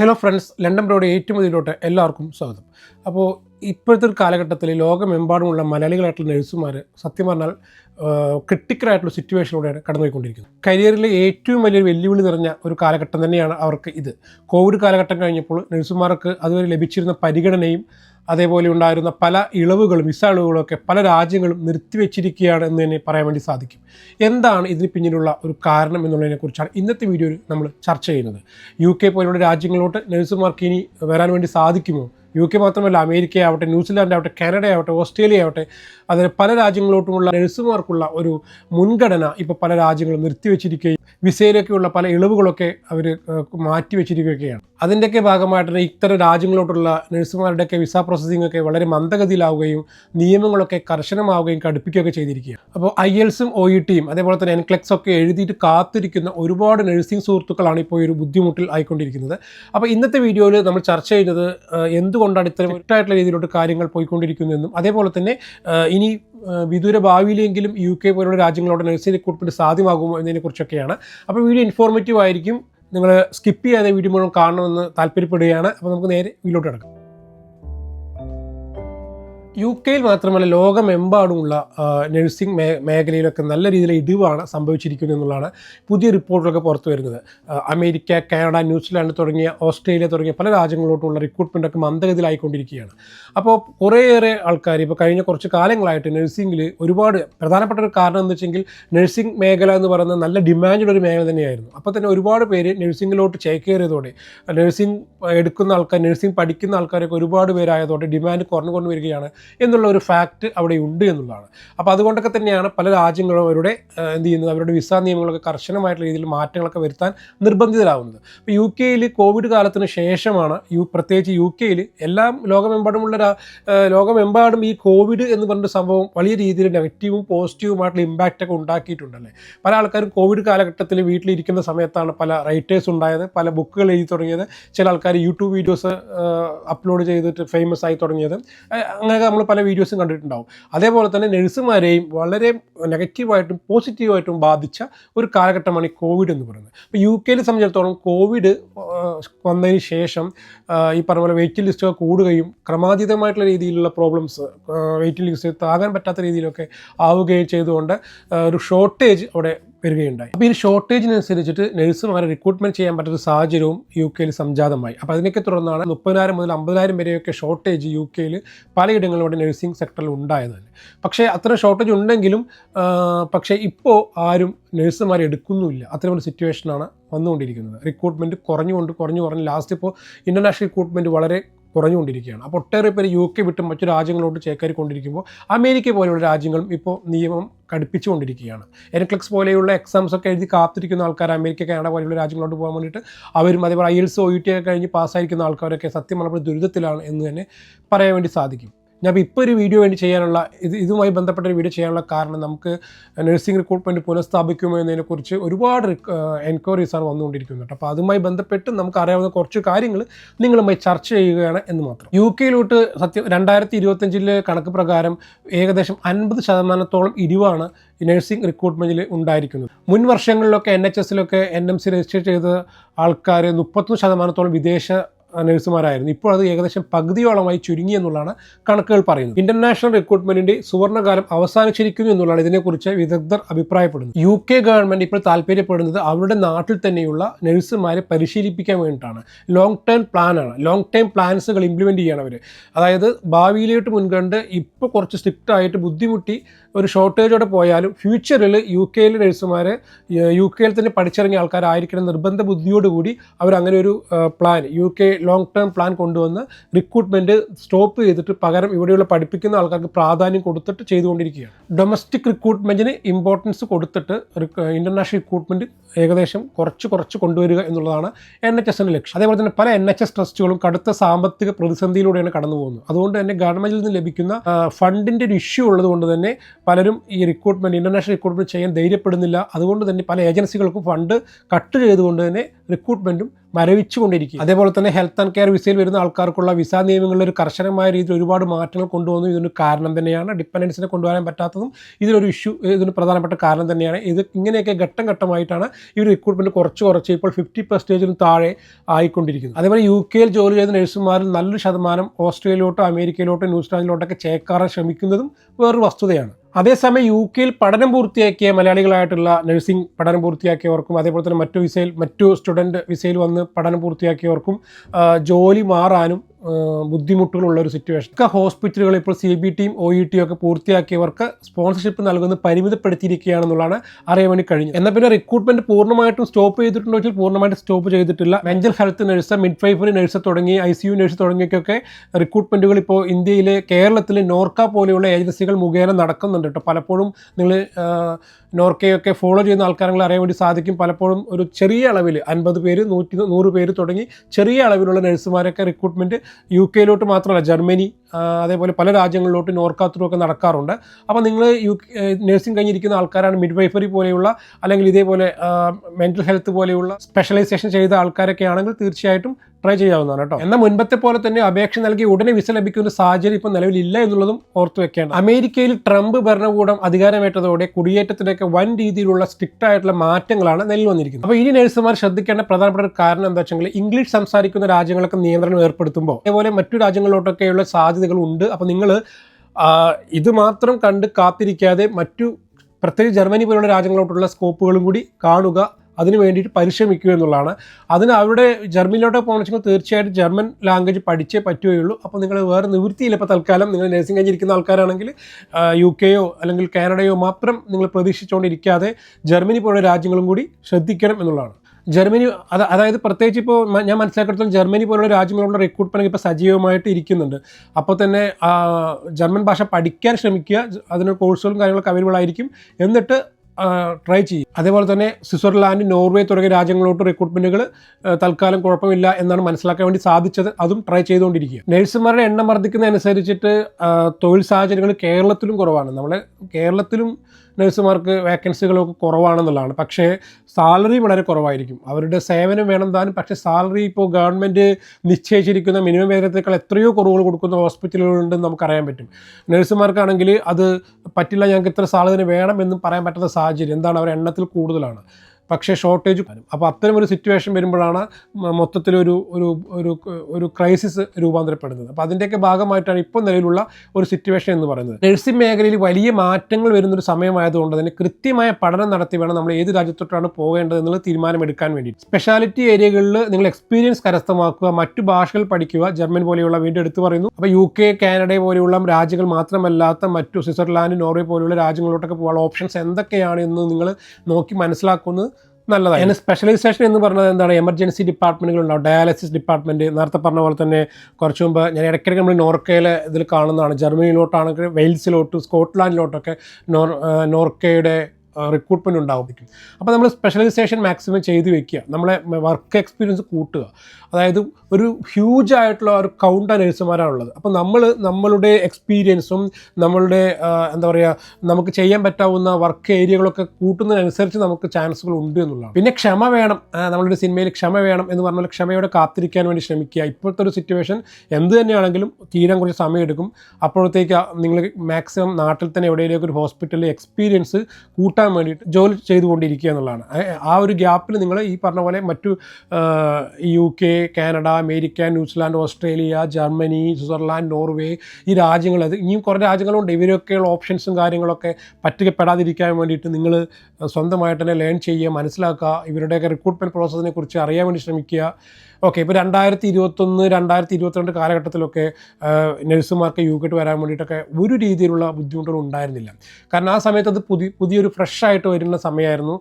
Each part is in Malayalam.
ഹലോ ഫ്രണ്ട്സ് ലണ്ടൻ ബ്രോഡ് ഏറ്റുമതിയിലോട്ട് എല്ലാവർക്കും സ്വാഗതം. അപ്പോൾ ഇപ്പോഴത്തെ ഒരു കാലഘട്ടത്തിൽ ലോകമെമ്പാടുമുള്ള മലയാളികളായിട്ടുള്ള നഴ്സുമാർ സത്യം പറഞ്ഞാൽ ക്രിട്ടിക്കലായിട്ടുള്ള സിറ്റുവേഷനിലൂടെയാണ് കടന്നുപോയിക്കൊണ്ടിരിക്കുന്നത്. കരിയറിലെ ഏറ്റവും വലിയൊരു വെല്ലുവിളി നിറഞ്ഞ ഒരു കാലഘട്ടം തന്നെയാണ് അവർക്ക് ഇത്. കോവിഡ് കാലഘട്ടം കഴിഞ്ഞപ്പോൾ നഴ്സുമാർക്ക് അതുവരെ ലഭിച്ചിരുന്ന പരിഗണനയും അതേപോലെ ഉണ്ടായിരുന്ന പല ഇളവുകളും വിസ ഒക്കെ പല രാജ്യങ്ങളും നിർത്തിവെച്ചിരിക്കുകയാണ് എന്ന് തന്നെ പറയാൻ വേണ്ടി സാധിക്കും. എന്താണ് ഇതിന് പിന്നിലുള്ള ഒരു കാരണം എന്നുള്ളതിനെക്കുറിച്ചാണ് ഇന്നത്തെ വീഡിയോയിൽ നമ്മൾ ചർച്ച ചെയ്യുന്നത്. യു കെ പോലുള്ള രാജ്യങ്ങളിലോട്ട് നഴ്സുമാർക്ക് ഇനി വരാൻ വേണ്ടി സാധിക്കുമോ? യു കെ മാത്രമല്ല അമേരിക്ക ആവട്ടെ ന്യൂസിലാൻഡ് ആവട്ടെ കാനഡ ആവട്ടെ ഓസ്ട്രേലിയ ആവട്ടെ അതിന് പല രാജ്യങ്ങളോട്ടുമുള്ള നഴ്സുമാർക്കുള്ള ഒരു മുൻഗണന ഇപ്പോൾ പല രാജ്യങ്ങളും നിർത്തിവെച്ചിരിക്കുകയും വിസയിലൊക്കെയുള്ള പല ഇളവുകളൊക്കെ അവർ മാറ്റി വെച്ചിരിക്കുകയൊക്കെയാണ് അതിന്റെയൊക്കെ ഭാഗമായിട്ട് ഇത്തരം രാജ്യങ്ങളോട്ടുള്ള നഴ്സുമാരുടെയൊക്കെ വിസ പ്രോസസ്സിംഗ് ഒക്കെ വളരെ മന്ദഗതിയിലാവുകയും നിയമങ്ങളൊക്കെ കർശനമാവുകയും കടുപ്പിക്കുകയൊക്കെ ചെയ്തിരിക്കുക അപ്പോൾ ഐ എൽസും ഒ ഇ ടിയും അതേപോലെ തന്നെ എൻക്ലെക്സ് ഒക്കെ എഴുതിയിട്ട് കാത്തിരിക്കുന്ന ഒരുപാട് നഴ്സിംഗ് സുഹൃത്തുക്കളാണ് ഇപ്പോൾ ഒരു ബുദ്ധിമുട്ടിൽ ആയിക്കൊണ്ടിരിക്കുന്നത്. അപ്പോൾ ഇന്നത്തെ വീഡിയോയിൽ നമ്മൾ ചർച്ച ആ, എന്തുകൊണ്ടാണ് ഇത്തരം ഒറ്റായിട്ടുള്ള രീതിയിലോട്ട് കാര്യങ്ങൾ പോയിക്കൊണ്ടിരിക്കുന്നതെന്നും അതേപോലെ തന്നെ ഇനി വിദൂര ഭാവിയിലെങ്കിലും യു കെ പോലുള്ള രാജ്യങ്ങളോട് നഴ്സിംഗ് റിക്രൂട്ട്മെന്റ് സാധ്യമാകുമോ എന്നതിനെക്കുറിച്ചൊക്കെയാണ്. അപ്പോൾ വീഡിയോ ഇൻഫോർമേറ്റീവ് ആയിരിക്കും. നിങ്ങൾ സ്കിപ്പ് ചെയ്യാതെ വീഡിയോ മുഴുവൻ കാണണമെന്ന് താല്പര്യപ്പെടുകയാണ്. അപ്പോൾ നമുക്ക് നേരെ വീട്ടിലോട്ട് കിടക്കാം. യു കെയിൽ മാത്രമല്ല ലോകമെമ്പാടുമുള്ള നഴ്സിംഗ് മേ മേഖലയിലൊക്കെ നല്ല രീതിയിൽ ഇടിവാണ് സംഭവിച്ചിരിക്കുന്നത് എന്നുള്ളതാണ് പുതിയ റിപ്പോർട്ടുകളൊക്കെ പുറത്തു വരുന്നത്. അമേരിക്ക കാനഡ ന്യൂസിലാൻഡ് തുടങ്ങിയ ഓസ്ട്രേലിയ തുടങ്ങിയ പല രാജ്യങ്ങളോട്ടുള്ള റിക്രൂട്ട്മെന്റ് ഒക്കെ മന്ദഗതിയിലായിക്കൊണ്ടിരിക്കുകയാണ്. അപ്പോൾ കുറേയേറെ ആൾക്കാർ ഇപ്പോൾ കഴിഞ്ഞ കുറച്ച് കാലങ്ങളായിട്ട് നഴ്സിംഗിൽ ഒരുപാട് പ്രധാനപ്പെട്ട ഒരു കാരണം എന്ന് വെച്ചെങ്കിൽ നഴ്സിംഗ് മേഖല എന്ന് പറയുന്നത് നല്ല ഡിമാൻഡുള്ള ഒരു മേഖല തന്നെയായിരുന്നു. അപ്പോൾ തന്നെ ഒരുപാട് പേര് നഴ്സിംഗിലോട്ട് ചേക്കേറിയതോടെ നഴ്സിംഗ് എടുക്കുന്ന ആൾക്കാർ നഴ്സിംഗ് പഠിക്കുന്ന ആൾക്കാരൊക്കെ ഒരുപാട് പേരായതോടെ ഡിമാൻഡ് കുറഞ്ഞുകൊണ്ട് വരികയാണ് എന്നുള്ള ഒരു ഫാക്റ്റ് അവിടെ ഉണ്ട് എന്നുള്ളതാണ്. അപ്പോൾ അതുകൊണ്ടൊക്കെ തന്നെയാണ് പല രാജ്യങ്ങളും അവരുടെ എന്ത് ചെയ്യുന്നത്? അവരുടെ വിസ നിയമങ്ങളൊക്കെ കർശനമായിട്ടുള്ള രീതിയിൽ മാറ്റങ്ങളൊക്കെ വരുത്താൻ നിർബന്ധിതരാകുന്നത് അപ്പോൾ യു കെയിൽ കോവിഡ് കാലത്തിന് ശേഷമാണ് യു പ്രത്യേകിച്ച് യു കെയിൽ എല്ലാം ലോകമെമ്പാടുമുള്ള ലോകമെമ്പാടും ഈ കോവിഡ് എന്ന് പറഞ്ഞ സംഭവം വലിയ രീതിയിൽ നെഗറ്റീവും പോസിറ്റീവുമായിട്ടുള്ള ഇമ്പാക്റ്റ് ഒക്കെ ഉണ്ടാക്കിയിട്ടുണ്ടല്ലേ? പല ആൾക്കാരും കോവിഡ് കാലഘട്ടത്തിൽ വീട്ടിലിരിക്കുന്ന സമയത്താണ് പല റൈറ്റേഴ്സ് ഉണ്ടായത് പല ബുക്കുകൾ എഴുതി തുടങ്ങിയത് ചില ആൾക്കാർ യൂട്യൂബ് വീഡിയോസ് അപ്ലോഡ് ചെയ്തിട്ട് ഫേമസ് ആയി തുടങ്ങിയത്. അങ്ങനെ നമ്മൾ പല വീഡിയോസും കണ്ടിട്ടുണ്ടാവും. അതേപോലെ തന്നെ നഴ്സുമാരെയും വളരെ നെഗറ്റീവായിട്ടും പോസിറ്റീവായിട്ടും ബാധിച്ച ഒരു കാലഘട്ടമാണ് ഈ കോവിഡ് എന്ന് പറയുന്നത്. അപ്പോൾ യു കെയിൽ സംബന്ധിച്ചിടത്തോളം കോവിഡ് വന്നതിന് ശേഷം ഈ പറഞ്ഞ പോലെ വെയിറ്റിംഗ് ലിസ്റ്റുകൾ കൂടുകയും ക്രമാതീതമായിട്ടുള്ള രീതിയിലുള്ള പ്രോബ്ലംസ് വെയിറ്റ് ലിസ്റ്റ് താകാൻ പറ്റാത്ത രീതിയിലൊക്കെ ആവുകയും ചെയ്തുകൊണ്ട് ഒരു ഷോർട്ടേജ് അവിടെ വരികയുണ്ടായി. അപ്പോൾ ഈ ഷോർട്ടേജിനനുസരിച്ചിട്ട് നഴ്സുമാരെ റിക്രൂട്ട്മെന്റ് ചെയ്യാൻ പറ്റുന്ന സാഹചര്യവും യു കെയിൽ സംജാതമായി. അപ്പോൾ അതിനൊക്കെ തുടർന്നാണ് മുപ്പതിനായിരം മുതൽ അമ്പതിനായിരം വരെയൊക്കെ ഷോർട്ടേജ് യു കെയിൽ പലയിടങ്ങളിലൂടെ നഴ്സിംഗ് സെക്ടറിൽ ഉണ്ടായത് തന്നെ. പക്ഷേ അത്ര ഷോർട്ടേജ് ഉണ്ടെങ്കിലും പക്ഷേ ഇപ്പോൾ ആരും നഴ്സുമാരെ എടുക്കുന്നുമില്ല. അത്തരമൊരു സിറ്റുവേഷനാണ് വന്നുകൊണ്ടിരിക്കുന്നത്. റിക്രൂട്ട്മെന്റ് കുറഞ്ഞുകൊണ്ട് കുറഞ്ഞു കുറഞ്ഞ് ലാസ്റ്റ് ഇപ്പോൾ ഇന്റർനാഷണൽ റിക്രൂട്ട്മെന്റ് വളരെ കുറഞ്ഞുകൊണ്ടിരിക്കുകയാണ്. അപ്പോൾ ഒട്ടേറെ പേര് യു കെ വിട്ട് മറ്റു രാജ്യങ്ങളോട്ട് ചേക്കേറിക്കൊണ്ടിരിക്കുമ്പോൾ അമേരിക്ക പോലെയുള്ള രാജ്യങ്ങളും ഇപ്പോൾ നിയമം കടുപ്പിച്ചുകൊണ്ടിരിക്കുകയാണ് എൻക്ലക്സ് പോലെയുള്ള എക്സാംസ് ഒക്കെ എഴുതി കാത്തിരിക്കുന്ന ആൾക്കാർ അമേരിക്ക കാനഡ പോലെയുള്ള രാജ്യങ്ങളോട്ട് പോകാൻ വേണ്ടിയിട്ട് അവരും അതേപോലെ IELTS O U T ഒക്കെ കഴിഞ്ഞ് പാസ്സായിരിക്കുന്ന ആൾക്കാരൊക്കെ സത്യം പറഞ്ഞപ്പോൾ ദുരിതത്തിലാണ് എന്ന് തന്നെ പറയാൻ വേണ്ടി സാധിക്കും. ഞാൻ ഇപ്പോൾ ഒരു വീഡിയോ വേണ്ടി ചെയ്യാനുള്ള ഇത് ഇതുമായി ബന്ധപ്പെട്ട ഒരു വീഡിയോ ചെയ്യാനുള്ള കാരണം നമുക്ക് നഴ്സിംഗ് റിക്രൂട്ട്മെന്റ് പുനഃസ്ഥാപിക്കുമോ എന്നതിനെക്കുറിച്ച് ഒരുപാട് എൻക്വയറീസ് ആണ് വന്നുകൊണ്ടിരിക്കുന്നത്. അപ്പോൾ അതുമായി ബന്ധപ്പെട്ട് നമുക്ക് അറിയാവുന്ന കുറച്ച് കാര്യങ്ങൾ നിങ്ങളുമായി ചർച്ച ചെയ്യുകയാണ് എന്ന് മാത്രം. യു കെയിലോട്ട് സത്യം രണ്ടായിരത്തി ഇരുപത്തഞ്ചിലെ കണക്ക് പ്രകാരം ഏകദേശം അൻപത് ശതമാനത്തോളം ഇടിവാണ് നഴ്സിംഗ് റിക്രൂട്ട്മെന്റിൽ ഉണ്ടായിരിക്കുന്നത്. മുൻ വർഷങ്ങളിലൊക്കെ എൻ എച്ച് എസിലൊക്കെ എൻ എം സി രജിസ്റ്റർ ചെയ്ത ആൾക്കാർ മുപ്പത്തൊന്ന് ശതമാനത്തോളം വിദേശ നഴ്സുമാരായിരുന്നു. ഇപ്പോൾ അത് ഏകദേശം പകുതിയോളമായി ചുരുങ്ങി എന്നുള്ളതാണ് കണക്കുകൾ പറയുന്നത്. ഇന്റർനാഷണൽ റിക്രൂട്ട്മെന്റിന്റെ സുവർണകാലം അവസാനിച്ചിരിക്കുന്നു എന്നുള്ളതാണ് ഇതിനെക്കുറിച്ച് വിദഗ്ധർ അഭിപ്രായപ്പെടുന്നത്. യു കെ ഗവൺമെന്റ് ഇപ്പോൾ താല്പര്യപ്പെടുന്നത് അവരുടെ നാട്ടിൽ തന്നെയുള്ള നഴ്സുമാരെ പരിശീലിപ്പിക്കാൻ വേണ്ടിയിട്ടാണ്. ലോങ് ടേം പ്ലാനാണ് ലോങ് ടേം പ്ലാൻസുകൾ ഇംപ്ലിമെന്റ് ചെയ്യണം അവർ അതായത് ഭാവിയിലോട്ട് മുൻകണ്ട് ഇപ്പോൾ കുറച്ച് സ്ട്രിക്റ്റ് ആയിട്ട് ബുദ്ധിമുട്ടി ഒരു ഷോർട്ടേജോടെ പോയാലും ഫ്യൂച്ചറിൽ യു കെയിലെ നഴ്സുമാർ യു കെയിൽ തന്നെ പഠിച്ചിറങ്ങിയ ആൾക്കാരായിരിക്കണം നിർബന്ധ ബുദ്ധിയോടുകൂടി അവർ അങ്ങനെ ഒരു plan U K long term plan കൊണ്ടുവന്ന് റിക്രൂട്ട്മെന്റ് സ്റ്റോപ്പ് ചെയ്തിട്ട് പകരം ഇവിടെയുള്ള പഠിപ്പിക്കുന്ന ആൾക്കാർക്ക് പ്രാധാന്യം കൊടുത്തിട്ട് ചെയ്തുകൊണ്ടിരിക്കുകയാണ്. ഡൊമസ്റ്റിക് റിക്രൂട്ട്മെന്റിന് ഇമ്പോർട്ടൻസ് കൊടുത്തിട്ട് ഇന്റർനാഷണൽ റിക്രൂട്ട്മെന്റ് ഏകദേശം കുറച്ച് കുറച്ച് കൊണ്ടുവരിക എന്നുള്ളതാണ് എൻ എച്ച് എസിന്റെ ലക്ഷ്യം. അതേപോലെ തന്നെ പല എൻ എച്ച് എസ് ട്രസ്റ്റുകളും കടുത്ത സാമ്പത്തിക പ്രതിസന്ധിയിലൂടെയാണ് കടന്നു പോകുന്നത്. അതുകൊണ്ട് തന്നെ ഗവൺമെന്റിൽ നിന്ന് ലഭിക്കുന്ന ഫണ്ടിന്റെ ഒരു ഇഷ്യൂ ഉള്ളത് കൊണ്ട് തന്നെ പലരും ഈ റിക്രൂട്ട്മെന്റ് ഇന്റർനാഷണൽ റിക്രൂട്ട്മെന്റ് ചെയ്യാൻ ധൈര്യപ്പെടുന്നില്ല. അതുകൊണ്ട് തന്നെ പല ഏജൻസികൾക്കും ഫണ്ട് കട്ട് ചെയ്തുകൊണ്ട് തന്നെ റിക്രൂട്ട്മെന്റും മരവിച്ചുകൊണ്ടിരിക്കുക അതേപോലെ തന്നെ ഹെൽത്ത് ആൻഡ് കെയർ വിസയിൽ വരുന്ന ആൾക്കാർക്കുള്ള വിസ നിയമങ്ങളിൽ ഒരു കർശനമായ രീതിയിൽ ഒരുപാട് മാറ്റങ്ങൾ കൊണ്ടുവന്നു. ഇതിനൊരു കാരണം തന്നെയാണ്. ഡിപ്പെൻഡൻസിനെ കൊണ്ടുവരാൻ പറ്റാത്തതും ഇതിനൊരു ഇഷ്യൂ ഇതിന് പ്രധാനപ്പെട്ട കാരണം തന്നെയാണ്. ഇത് ഇങ്ങനെയൊക്കെ ഘട്ടം ഘട്ടമായിട്ടാണ് ഈ ഒരു റിക്രൂട്ട്മെന്റ് കുറച്ച് കുറച്ച് ഇപ്പോൾ ഫിഫ്റ്റി പെർസെന്റേജിന് താഴെ ആയിക്കൊണ്ടിരിക്കുന്നത്. അതേപോലെ യു കെയിൽ ജോലി ചെയ്ത നഴ്സുമാരിൽ നല്ലൊരു ശതമാനം ഓസ്ട്രേലിയയിലോട്ടോ അമേരിക്കയിലോട്ടോ ന്യൂസിലാൻഡിലോട്ടൊക്കെ ചേക്കാറാൻ ശ്രമിക്കുന്നതും വേറൊരു വസ്തുതയാണ്. അതേസമയം യു കെയിൽ പഠനം പൂർത്തിയാക്കിയ മലയാളികളായിട്ടുള്ള നഴ്സിംഗ് പഠനം പൂർത്തിയാക്കിയവർക്കും അതേപോലെ തന്നെ മറ്റു വിസയിൽ മറ്റു സ്റ്റുഡന്റ് വിസയിൽ വന്ന് പഠനം പൂർത്തിയാക്കിയവർക്കും ജോലി മാറാനും ബുദ്ധിമുട്ടുകളുള്ള ഒരു സിറ്റുവേഷൻ ഒക്കെ ഹോസ്പിറ്റലുകൾ ഇപ്പോൾ സി ബി ടിയും ഒ ഇ ടിയും ഒക്കെ പൂർത്തിയാക്കിയവർക്ക് സ്പോൺസർഷിപ്പ് നൽകുന്നത് പരിമിതപ്പെടുത്തിയിരിക്കുകയാണെന്നുള്ളതാണ് അറിയാൻ വേണ്ടി കഴിഞ്ഞു എന്നാൽ പിന്നെ റിക്രൂട്ട്മെന്റ് പൂർണമായിട്ടും സ്റ്റോപ്പ് ചെയ്തിട്ടുണ്ടോ വെച്ചാൽ പൂർണമായിട്ട് സ്റ്റോപ്പ് ചെയ്തിട്ടില്ല. Mental health nurse midwifery nurse തുടങ്ങി ഐ സി യു നഴ്സ് തുടങ്ങിയൊക്കെ റിക്രൂട്ട്മെന്റുകൾ ഇപ്പോൾ ഇന്ത്യയിലെ കേരളത്തിലെ നോർക്ക പോലെയുള്ള ഏജൻസികൾ മുഖേന നടക്കുന്നുണ്ട് കേട്ടോ. പലപ്പോഴും നിങ്ങൾ നോർക്കയൊക്കെ ഫോളോ ചെയ്യുന്ന ആൾക്കാരെ അറിയാൻ വേണ്ടി സാധിക്കും. പലപ്പോഴും ഒരു ചെറിയ അളവിൽ അൻപത് പേര് നൂറ്റി നൂറ് പേര് തുടങ്ങി ചെറിയ അളവിലുള്ള നഴ്സുമാരൊക്കെ റിക്രൂട്ട്മെന്റ് യു കെയിലോട്ട് മാത്രമല്ല ജർമ്മനി അതേപോലെ പല രാജ്യങ്ങളിലോട്ട് നോർക്ക ത്രൂ ഒക്കെ നടക്കാറുണ്ട്. അപ്പോൾ നിങ്ങൾ യു നഴ്സിംഗ് കഴിഞ്ഞിരിക്കുന്ന ആൾക്കാരാണ് മിഡ് വൈഫറി പോലെയുള്ള അല്ലെങ്കിൽ ഇതേപോലെ മെന്റൽ ഹെൽത്ത് പോലെയുള്ള സ്പെഷ്യലൈസേഷൻ ചെയ്ത ആൾക്കാരൊക്കെ ആണെങ്കിൽ തീർച്ചയായിട്ടും ട്രൈ ചെയ്യാവുന്നതാണ് കേട്ടോ. എന്നാൽ മുൻപത്തെ പോലെ തന്നെ അപേക്ഷ നൽകി ഉടനെ വിസ ലഭിക്കുന്ന ഒരു സാഹചര്യം ഇപ്പോൾ നിലവിലില്ല എന്നുള്ളതും ഓർത്തു വെക്കേണ്ട. അമേരിക്കയിൽ ട്രംപ് ഭരണകൂടം അധികാരമേറ്റതോടെ കുടിയേറ്റത്തിനൊക്കെ വൻ രീതിയിലുള്ള സ്ട്രിക്റ്റ് ആയിട്ടുള്ള മാറ്റങ്ങളാണ് നിലവിൽ വന്നിരിക്കുന്നത്. അപ്പോൾ ഇനി നഴ്സുമാർ ശ്രദ്ധിക്കേണ്ട പ്രധാനപ്പെട്ട ഒരു കാരണം എന്താ വെച്ചാൽ ഇംഗ്ലീഷ് സംസാരിക്കുന്ന രാജ്യങ്ങളൊക്കെ നിയന്ത്രണം ഏർപ്പെടുത്തുമ്പോൾ അതേപോലെ മറ്റു രാജ്യങ്ങളിലോട്ടൊക്കെയുള്ള സാധ്യതകൾ ഉണ്ട് അപ്പോൾ നിങ്ങൾ ഇത് മാത്രം കണ്ട് കാത്തിരിക്കാതെ മറ്റു പ്രത്യേകിച്ച് ജർമ്മനി പോലുള്ള രാജ്യങ്ങളോട്ടുള്ള സ്കോപ്പുകളും കൂടി കാണുക അതിന് വേണ്ടിയിട്ട് പരിശ്രമിക്കുക എന്നുള്ളതാണ്. അതിന് അവിടെ ജർമ്മനിയിലോട്ട് പോകണമെങ്കിൽ തീർച്ചയായിട്ടും ജർമ്മൻ ലാംഗ്വേജ് പഠിച്ചേ പറ്റുകയുള്ളൂ. അപ്പോൾ നിങ്ങൾ വേറെ നിവൃത്തിയില്ല ഇപ്പോൾ തൽക്കാലം. നിങ്ങൾ നഴ്സിംഗ് കഴിഞ്ഞിരിക്കുന്ന ആൾക്കാരാണെങ്കിൽ യു കെയോ അല്ലെങ്കിൽ കാനഡയോ മാത്രം നിങ്ങൾ പ്രതീക്ഷിച്ചുകൊണ്ടിരിക്കാതെ ജർമ്മനി പോലുള്ള രാജ്യങ്ങളും കൂടി ശ്രദ്ധിക്കണം എന്നുള്ളതാണ്. ജർമ്മനി അത് അതായത് പ്രത്യേകിച്ച് ഇപ്പോൾ ഞാൻ മനസ്സിലാക്കിയിടത്തോളം ജർമ്മനി പോലുള്ള രാജ്യങ്ങളുള്ള റിക്രൂട്ട്മെന്റ് ഇപ്പോൾ സജീവമായിട്ട് ഇരിക്കുന്നുണ്ട്. അപ്പോൾ തന്നെ ജർമ്മൻ ഭാഷ പഠിക്കാൻ ശ്രമിക്കുക അതിന് കോഴ്സുകളും കാര്യങ്ങളൊക്കെ അവൈലബിൾ ആയിരിക്കും എന്നിട്ട് ട്രൈ ചെയ്യും അതേപോലെ തന്നെ സ്വിറ്റ്സർലാൻഡ് നോർവേ തുടങ്ങിയ രാജ്യങ്ങളോട്ട് റിക്രൂട്ട്മെന്റുകൾ തൽക്കാലം കുഴപ്പമില്ല എന്നാണ് മനസ്സിലാക്കാൻ വേണ്ടി സാധിച്ചത്. അതും ട്രൈ ചെയ്തുകൊണ്ടിരിക്കുക. നഴ്സുമാരുടെ എണ്ണം വർദ്ധിക്കുന്നതനുസരിച്ചിട്ട് തൊഴിൽ സാഹചര്യങ്ങൾ കേരളത്തിലും കുറവാണ്. നമ്മളെ കേരളത്തിലും നഴ്സുമാർക്ക് വേക്കൻസികളൊക്കെ കുറവാണെന്നുള്ളതാണ്. പക്ഷേ സാലറി വളരെ കുറവായിരിക്കും. അവരുടെ സേവനം വേണം താനും പക്ഷേ സാലറി ഇപ്പോൾ ഗവൺമെന്റ് നിശ്ചയിച്ചിരിക്കുന്ന മിനിമം വേതനത്തേക്കാൾ എത്രയോ കുറവുകൾ കൊടുക്കുന്ന ഹോസ്പിറ്റലുകളുണ്ടെന്ന് നമുക്കറിയാൻ പറ്റും. നഴ്സുമാർക്കാണെങ്കിൽ അത് പറ്റില്ല ഞങ്ങൾക്ക് ഇത്ര സാലറി വേണം എന്നും പറയാൻ പറ്റാത്ത സാഹചര്യം. എന്താണ് അവർ എണ്ണത്തിൽ കൂടുതലാണ്? പക്ഷേ ഷോർട്ടേജ് അപ്പോൾ അത്തരം ഒരു സിറ്റുവേഷൻ വരുമ്പോഴാണ് മൊത്തത്തിലൊരു ഒരു ഒരു ഒരു ക്രൈസിസ് രൂപാന്തരപ്പെടുന്നത്. അപ്പോൾ അതിന്റെയൊക്കെ ഭാഗമായിട്ടാണ് ഇപ്പോൾ നിലവിലുള്ള ഒരു സിറ്റുവേഷൻ എന്ന് പറയുന്നത്. നഴ്സിംഗ് മേഖലയിൽ വലിയ മാറ്റങ്ങൾ വരുന്നൊരു സമയമായതുകൊണ്ട് തന്നെ കൃത്യമായ പഠനം നടത്തി വേണം നമ്മൾ ഏത് രാജ്യത്തോട്ടാണ് പോകേണ്ടത് എന്നുള്ള തീരുമാനമെടുക്കാൻ വേണ്ടി. സ്പെഷ്യാലിറ്റി ഏരിയകളിൽ നിങ്ങൾ എക്സ്പീരിയൻസ് കരസ്ഥമാക്കുക മറ്റു ഭാഷകൾ പഠിക്കുക ജർമ്മൻ പോലെയുള്ള വീണ്ടും എടുത്തു പറയുന്നു. അപ്പോൾ യു കെ കാനഡ പോലെയുള്ള രാജ്യങ്ങൾ മാത്രമല്ലാത്ത മറ്റു സ്വിറ്റ്സർലാൻഡ് നോർവേ പോലെയുള്ള രാജ്യങ്ങളിലോട്ടൊക്കെ പോകാനുള്ള ഓപ്ഷൻസ് എന്തൊക്കെയാണ് എന്ന് നിങ്ങൾ നോക്കി മനസ്സിലാക്കുന്നത്. നല്ലതാണ് അതിന് സ്പെഷ്യലൈസേഷൻ എന്ന് പറഞ്ഞത് എന്താണ്? എമർജൻസി ഡിപ്പാർട്ട്മെന്റുകൾ ഉണ്ടാവും ഡയാലിസിസ് ഡിപ്പാർട്ട്മെന്റ് നേരത്തെ പറഞ്ഞ പോലെ തന്നെ കുറച്ച് മുമ്പ് ഞാൻ ഇടയ്ക്കിടയ്ക്ക് നമ്മൾ നോർക്കയിലെ ഇതിൽ കാണുന്നതാണ്. ജർമ്മനിയിലോട്ടാണെങ്കിൽ വെയിൽസിലോട്ട് സ്കോട്ട്ലാൻഡിലോട്ടൊക്കെ നോർ നോർക്കയുടെ റിക്രൂട്ട്മെന്റ് ഉണ്ടാവും അപ്പോൾ നമ്മൾ സ്പെഷ്യലൈസേഷൻ മാക്സിമം ചെയ്ത് വെക്കുക. നമ്മളെ വർക്ക് എക്സ്പീരിയൻസ് കൂട്ടുക. അതായത് ഒരു ഹ്യൂജ് ആയിട്ടുള്ള ഒരു കൗണ്ട് നഴ്സുമാരാണുള്ളത് അപ്പോൾ നമ്മൾ നമ്മളുടെ എക്സ്പീരിയൻസും നമ്മളുടെ എന്താ പറയുക നമുക്ക് ചെയ്യാൻ പറ്റാവുന്ന വർക്ക് ഏരിയകളൊക്കെ കൂട്ടുന്നതിനനുസരിച്ച് നമുക്ക് ചാൻസുകൾ ഉണ്ട് എന്നുള്ളതാണ്. പിന്നെ ക്ഷമ വേണം. നമ്മളൊരു സിനിമയിൽ ക്ഷമ വേണം എന്ന് പറഞ്ഞാൽ ക്ഷമയോടെ കാത്തിരിക്കാൻ വേണ്ടി ശ്രമിക്കുക. ഇപ്പോഴത്തെ ഒരു സിറ്റുവേഷൻ എന്ത് തന്നെയാണെങ്കിലും തീരാൻ കുറച്ച് സമയമെടുക്കും. അപ്പോഴത്തേക്ക് നിങ്ങൾ മാക്സിമം നാട്ടിൽ തന്നെ എവിടെയെങ്കിലും ഒരു ഹോസ്പിറ്റലിൽ എക്സ്പീരിയൻസ് കൂട്ടാൻ വേണ്ടിയിട്ട് ജോലി ചെയ്തുകൊണ്ടിരിക്കുക എന്നുള്ളതാണ്. ആ ഒരു ഗ്യാപ്പിൽ നിങ്ങൾ ഈ പറഞ്ഞ പോലെ മറ്റു U K Canada America New Zealand Australia Germany Switzerland Norway ഈ രാജ്യങ്ങൾ അത് ഇനിയും കുറേ രാജ്യങ്ങളുണ്ട്. ഇവരൊക്കെയുള്ള ഓപ്ഷൻസും കാര്യങ്ങളൊക്കെ പറ്റിക്കപ്പെടാതിരിക്കാൻ വേണ്ടിയിട്ട് നിങ്ങൾ സ്വന്തമായിട്ട് തന്നെ ലേൺ ചെയ്യുക മനസ്സിലാക്കുക ഇവരുടെയൊക്കെ റിക്രൂട്ട്മെന്റ് പ്രോസസ്സിനെ കുറിച്ച് അറിയാൻ വേണ്ടി ശ്രമിക്കുക. ഓക്കെ ഇപ്പോൾ രണ്ടായിരത്തി ഇരുപത്തൊന്ന് രണ്ടായിരത്തി ഇരുപത്തിരണ്ട് കാലഘട്ടത്തിലൊക്കെ നഴ്സുമാർക്ക് യു കെട്ട് വരാൻ വേണ്ടിയിട്ടൊക്കെ ഒരു രീതിയിലുള്ള ബുദ്ധിമുട്ടുകൾ ഉണ്ടായിരുന്നില്ല. കാരണം ആ സമയത്ത് അത് പുതിയ പുതിയൊരു ഫ്രഷ് ആയിട്ട് വരുന്ന സമയമായിരുന്നു.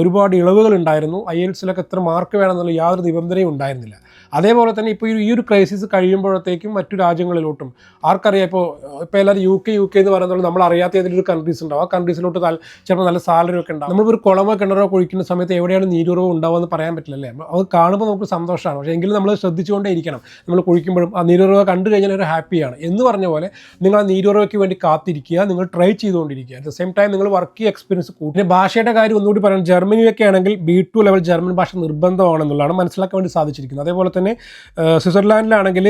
ഒരുപാട് ഇളവുകൾ ഉണ്ടായിരുന്നു. ഐ എൽസിലൊക്കെ എത്ര മാർക്ക് വേണമെന്നുള്ള യാതൊരു നിബന്ധനയും ഉണ്ടായിരുന്നില്ല. അതേപോലെ തന്നെ ഇപ്പോൾ ഈ ഒരു ക്രൈസിസ് കഴിയുമ്പോഴത്തേക്കും മറ്റു രാജ്യങ്ങളിലോട്ടും ആർക്കറിയാം ഇപ്പോൾ ഇപ്പോൾ എല്ലാവരും യു കെ യു കെ എന്ന് പറയുന്നത് നമ്മൾ അറിയാത്ത ഏതെങ്കിലും ഒരു കൺട്രീസ് ഉണ്ടാവും. ആ കൺട്രീസിലോട്ട് ചിലപ്പോൾ നല്ല സാലറി ഒക്കെ ഉണ്ടാവും. നമ്മളിപ്പോൾ ഒരു കുളമോ കിണറോ കുഴിക്കുന്ന സമയത്ത് എവിടെയാണ് നീരുറവ് ഉണ്ടാവുക എന്ന് പറയാൻ പറ്റില്ലല്ലേ? അത് കാണുമ്പോൾ നമുക്ക് സന്തോഷമാണ് പക്ഷേ എങ്കിലും നമ്മൾ ശ്രദ്ധിച്ചുകൊണ്ടേ ഇരിക്കണം. നമ്മൾ കുഴിക്കുമ്പോഴും ആ നീരുറവ കണ്ടു കഴിഞ്ഞാൽ ഒരു ഹാപ്പിയാണ്. എന്ന് പറഞ്ഞ പോലെ നിങ്ങൾ ആ നീരുറവയ്ക്ക് വേണ്ടി കാത്തിരിക്കുക നിങ്ങൾ ട്രൈ ചെയ്തുകൊണ്ടിരിക്കുക. അറ്റ് ദ സെയിം ടൈം നിങ്ങൾ വർക്ക് എക്സ്പീരിയൻസ് കൂട്ടി പിന്നെ ഭാഷയുടെ കാര്യം ഒന്നുകൂടി പറയാം ജർമ്മനിയൊക്കെ ആണെങ്കിൽ ബി ടു ലെവൽ ജർമ്മൻ ഭാഷ നിർബന്ധമാണെന്നുള്ളതാണ് മനസ്സിലാക്കാൻ വേണ്ടി സാധിച്ചിരിക്കുന്നത്. അതേപോലെ തന്നെ സ്വിറ്റ്സർലാൻഡിലാണെങ്കിൽ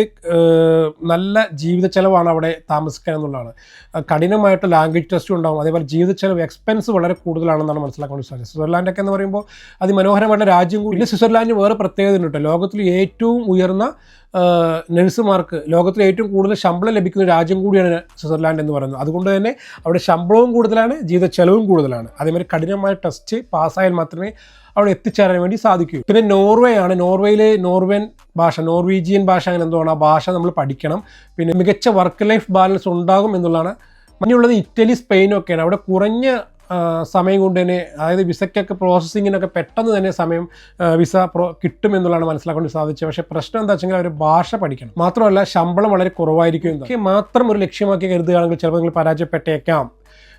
നല്ല ജീവിത ചെലവാണ് അവിടെ താമസിക്കുക എന്നുള്ളതാണ്. കഠിനമായിട്ട് ലാംഗ്വേജ് ടെസ്റ്റ് ഉണ്ടാവും. അതേപോലെ ജീവിത ചെലവ് എക്സ്പെൻസ് വളരെ കൂടുതലാണെന്നാണ് മനസ്സിലാക്കാൻ വേണ്ടി സാധിച്ചത്. സ്വിറ്റ്സർലാൻഡൊക്കെ എന്ന് പറയുമ്പോൾ അതിമനോഹരമായിട്ടുള്ള രാജ്യം കൂടി. സ്വിറ്റ്സർലാൻഡിന് വേറെ പ്രത്യേകത ഉണ്ട് ലോകത്തിൽ ഏറ്റവും ഉയർന്ന നഴ്സുമാർക്ക് ലോകത്തിൽ ഏറ്റവും കൂടുതൽ ശമ്പളം ലഭിക്കുന്ന രാജ്യം കൂടിയാണ് സ്വിറ്റ്സർലാൻഡ് എന്ന് പറയുന്നത്. അതുകൊണ്ട് തന്നെ അവിടെ ശമ്പളവും കൂടുതലാണ് ജീവിത ചെലവും കൂടുതലാണ്. അതേമാതിരി കഠിനമായ ടെസ്റ്റ് പാസ്സായാൽ മാത്രമേ അവിടെ എത്തിച്ചേരാൻ വേണ്ടി സാധിക്കൂ. പിന്നെ നോർവേ ആണ് നോർവേയിലെ നോർവേൻ ഭാഷ നോർവീജിയൻ ഭാഷ അങ്ങനെ എന്തുവാണ് ആ ഭാഷ നമ്മൾ പഠിക്കണം. പിന്നെ മികച്ച വർക്ക് ലൈഫ് ബാലൻസ് ഉണ്ടാകും എന്നുള്ളതാണ്. മഞ്ഞുള്ളത് ഇറ്റലി സ്പെയിനും ഒക്കെയാണ്. അവിടെ കുറഞ്ഞ സമയം കൊണ്ട് തന്നെ അതായത് വിസയ്ക്കൊക്കെ പ്രോസസ്സിങ്ങിനൊക്കെ പെട്ടെന്ന് തന്നെ സമയം വിസ പ്രോ കിട്ടുമെന്നുള്ളതാണ് മനസ്സിലാക്കാൻ സാധിച്ചത്. പക്ഷേ പ്രശ്നം എന്താ വെച്ചെങ്കിൽ അവർ ഭാഷ പഠിക്കണം. മാത്രമല്ല ശമ്പളം വളരെ കുറവായിരിക്കും മാത്രം ഒരു ലക്ഷ്യമാക്കി കരുതുകയാണെങ്കിൽ ചിലപ്പോൾ നിങ്ങൾ പരാജയപ്പെട്ടേക്കാം.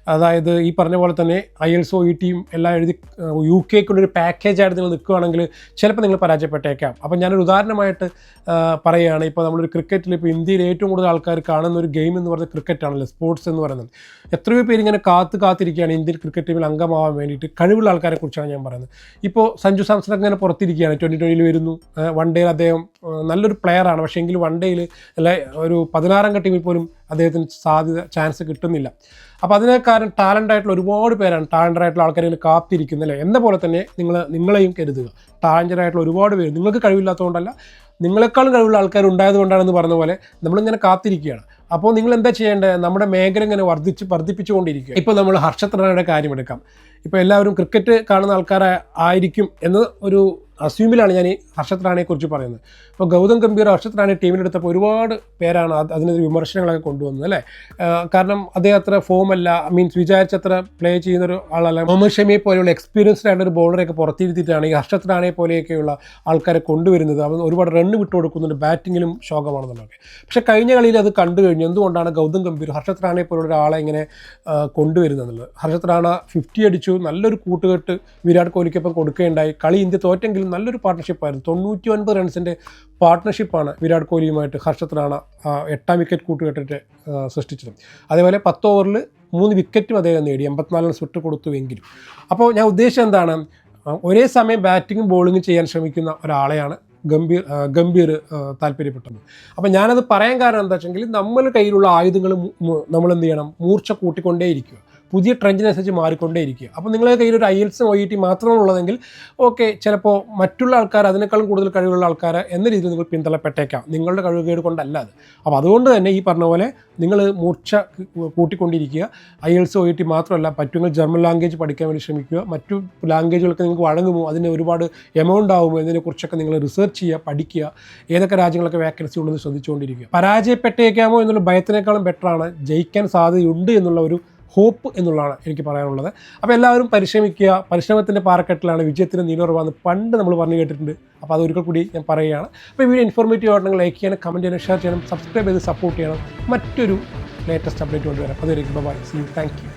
അതായത് ഈ പറഞ്ഞ പോലെ തന്നെ ഐ എൽസ് ഒ ഇ ടിയും എല്ലാം എഴുതി യു കെക്കുള്ളൊരു പാക്കേജായിട്ട് നിങ്ങൾ നിൽക്കുകയാണെങ്കിൽ ചിലപ്പോൾ നിങ്ങൾ പരാജയപ്പെട്ടേക്കാം. അപ്പം ഞാനൊരു ഉദാഹരണമായിട്ട് പറയുകയാണ്. ഇപ്പോൾ നമ്മളൊരു ക്രിക്കറ്റിൽ ഇപ്പോൾ ഇന്ത്യയിൽ ഏറ്റവും കൂടുതൽ ആൾക്കാർ കാണുന്ന ഒരു ഗെയിം എന്ന് പറയുന്നത് ക്രിക്കറ്റ് ആണല്ലോ സ്പോർട്സ് എന്ന് പറയുന്നത്. എത്രയോ പേര് ഇങ്ങനെ കാത്ത് കാത്തിരിക്കുകയാണ് ഇന്ത്യൻ ക്രിക്കറ്റ് ടീമിൽ അംഗമാവാൻ വേണ്ടിയിട്ട്. കഴിവുള്ള ആൾക്കാരെ കുറിച്ചാണ് ഞാൻ പറയുന്നത്. ഇപ്പോൾ സഞ്ജു സാംസൺ ഇങ്ങനെ പുറത്തിരിക്കുകയാണ്. ട്വന്റി ട്വന്റിയിൽ വരുന്നു. വൺ ഡേയിൽ അദ്ദേഹം നല്ലൊരു പ്ലെയറാണ് പക്ഷേ എങ്കിൽ വൺ ഡേയിൽ അല്ലെ ഒരു പതിനാറംഗ ടീമിൽ പോലും അദ്ദേഹത്തിന് സാധ്യത ചാൻസ് കിട്ടുന്നില്ല. അപ്പോൾ അതിന് കാരണം ടാലന്റ് ആയിട്ടുള്ള ഒരുപാട് പേരാണ് ടാലന്റ് ആയിട്ടുള്ള ആൾക്കാരെ കാത്തിരിക്കുന്നല്ലേ? എന്ന പോലെ തന്നെ നിങ്ങൾ നിങ്ങളെയും കരുതുക. ടാലന്റഡ് ആയിട്ടുള്ള ഒരുപാട് പേര് നിങ്ങൾക്ക് കഴിവില്ലാത്തതുകൊണ്ടല്ല നിങ്ങളെക്കാളും കഴിവുള്ള ആൾക്കാർ ഉണ്ടായതുകൊണ്ടാണെന്ന് പറഞ്ഞ പോലെ നമ്മളിങ്ങനെ കാത്തിരിക്കുകയാണ്. അപ്പോൾ നിങ്ങൾ എന്താ ചെയ്യേണ്ടത്? നമ്മുടെ മേഖല ഇങ്ങനെ വർദ്ധിച്ച് വർദ്ധിപ്പിച്ചുകൊണ്ടിരിക്കുക. ഇപ്പോൾ നമ്മൾ ഹർഷത് റാണയുടെ കാര്യം എടുക്കാം. ഇപ്പോൾ എല്ലാവരും ക്രിക്കറ്റ് കാണുന്ന ആൾക്കാരായിരിക്കും എന്ന് ഒരു അസ്യൂമിലാണ് ഞാൻ ഈ ഹർഷത് റാണയെക്കുറിച്ച് പറയുന്നത്. അപ്പോൾ ഗൗതം ഗംഭീർ ഹർഷത് റാണി ടീമിലെടുത്തപ്പോൾ ഒരുപാട് പേരാണ് അതിനൊരു വിമർശനങ്ങളൊക്കെ കൊണ്ടുവന്നത് അല്ലേ? കാരണം അദ്ദേഹം അത്ര ഫോമല്ല മീൻസ് വിചാരിച്ചത്ര പ്ലേ ചെയ്യുന്ന ഒരു ആളല്ല. മുഹമ്മദ് ഷമിയെ പോലെയുള്ള എക്സ്പീരിയൻസ്ഡ് ആയിട്ടൊരു ബോളറെയൊക്കെ പുറത്തിരുത്തിയിട്ടാണ് ഈ ഹർഷത് റാണയെ പോലെയൊക്കെയുള്ള ആൾക്കാരെ കൊണ്ടുവരുന്നത്. അവൻ ഒരുപാട് റണ്ണ് വിട്ടു കൊടുക്കുന്നുണ്ട് ബാറ്റിങ്ങിലും ശോകമാണെന്നുള്ളതൊക്കെ. പക്ഷേ കഴിഞ്ഞ കളിയിൽ അത് കണ്ടു കഴിഞ്ഞു. എന്തുകൊണ്ടാണ് ഗൗതം ഗംഭീർ ഹർഷത് റാണയെ പോലുള്ള ഒരാളെ ഇങ്ങനെ കൊണ്ടുവരുന്നത് ഹർഷത് റാണ ഫിഫ്റ്റി അടിച്ചു നല്ലൊരു കൂട്ടുകെട്ട് വിരാട് കോഹ്ലിക്കൊപ്പം കൊടുക്കുകയുണ്ടായി. കളി ഇന്ത്യ തോറ്റെങ്കിലും നല്ലൊരു പാർട്ട്ണർഷിപ്പായിരുന്നു തൊണ്ണൂറ്റി ഒൻപത് റൺസിന്റെ പാർട്ട്ണർഷിപ്പാണ് വിരാട് കോഹ്ലിയുമായിട്ട് ഹർഷത് റാണ എട്ടാം വിക്കറ്റ് കൂട്ടുകെട്ടിട്ട് സൃഷ്ടിച്ചത്. അതേപോലെ പത്ത് ഓവറിൽ മൂന്ന് വിക്കറ്റും അദ്ദേഹം നേടി എൺപത്തിനാല് റൺസ് വിട്ട് കൊടുത്തുവെങ്കിലും അപ്പോൾ ഞാൻ ഉദ്ദേശിച്ചത് എന്താണ്? ഒരേ സമയം ബാറ്റിങ്ങും ബോളിങ്ങും ചെയ്യാൻ ശ്രമിക്കുന്ന ഒരാളെയാണ് ഗംഭീർ ഗംഭീർ താല്പര്യപ്പെട്ടത്. അപ്പോൾ ഞാനത് പറയാൻ കാരണം എന്താ വെച്ചെങ്കിൽ നമ്മൾ കയ്യിലുള്ള ആയുധങ്ങൾ നമ്മൾ എന്ത് ചെയ്യണം? മൂർച്ച കൂട്ടിക്കൊണ്ടേയിരിക്കുക. പുതിയ ട്രെൻഡിനനുസരിച്ച് മാറിക്കൊണ്ടേയിരിക്കുക. അപ്പോൾ നിങ്ങളുടെ കയ്യിൽ ഒരു ഐ എൽസും ഒ ഇ ടി മാത്രമുള്ളതെങ്കിൽ ഓക്കെ ചിലപ്പോൾ മറ്റുള്ള ആൾക്കാർ അതിനേക്കാളും കൂടുതൽ കഴിവുള്ള ആൾക്കാർ എന്ന രീതിയിൽ നിങ്ങൾ പിന്തള്ളപ്പെട്ടേക്കാം. നിങ്ങളുടെ കഴിവുകേട് കൊണ്ടല്ല അത്. അപ്പോൾ അതുകൊണ്ട് തന്നെ ഈ പറഞ്ഞ പോലെ നിങ്ങൾ മൂർച്ച കൂട്ടിക്കൊണ്ടിരിക്കുക. IELTS O E T മാത്രമല്ല പറ്റുമെങ്കിൽ ജർമ്മൻ ലാംഗ്വേജ് പഠിക്കാൻ വേണ്ടി ശ്രമിക്കുക. മറ്റു ലാംഗ്വേജുകളൊക്കെ നിങ്ങൾക്ക് വഴങ്ങുമോ? അതിന് ഒരുപാട് എമൗണ്ട് ആകുമോ ഇതിനെക്കുറിച്ചൊക്കെ നിങ്ങൾ റിസർച്ച് ചെയ്യുക പഠിക്കുക. ഏതൊക്കെ രാജ്യങ്ങളൊക്കെ വേക്കൻസി ഉണ്ടെന്ന് ശ്രദ്ധിച്ചുകൊണ്ടിരിക്കുക. പരാജയപ്പെട്ടേക്കാമോ എന്നുള്ള ഭയത്തിനേക്കാളും ബെറ്ററാണ് ജയിക്കാൻ സാധ്യതയുണ്ട് എന്നുള്ള ഒരു ഹോപ്പ് എന്നുള്ളതാണ് എനിക്ക് പറയാനുള്ളത്. അപ്പോൾ എല്ലാവരും പരിശ്രമിക്കുക. പരിശ്രമത്തിന്റെ പാറക്കെട്ടിലാണ് വിജയത്തിന് നീലുറവാന്ന് പണ്ട് നമ്മൾ പറഞ്ഞു കേട്ടിട്ടുണ്ട്. അപ്പോൾ അത് ഒരിക്കൽ കൂടി ഞാൻ പറയുകയാണ്. അപ്പോൾ ഈ വീഡിയോ ഇൻഫോർമേറ്റീവ് ആയിട്ട് ലൈക്ക് ചെയ്യണം കമന്റ് ചെയ്യണം ഷെയർ ചെയ്യണം സബ്സ്ക്രൈബ് ചെയ്ത് സപ്പോർട്ട് ചെയ്യണം. മറ്റൊരു ലേറ്റസ്റ്റ് അപ്ഡേറ്റ് കൊണ്ടുവരാം അതുവരെ ബൈ സി താങ്ക് യു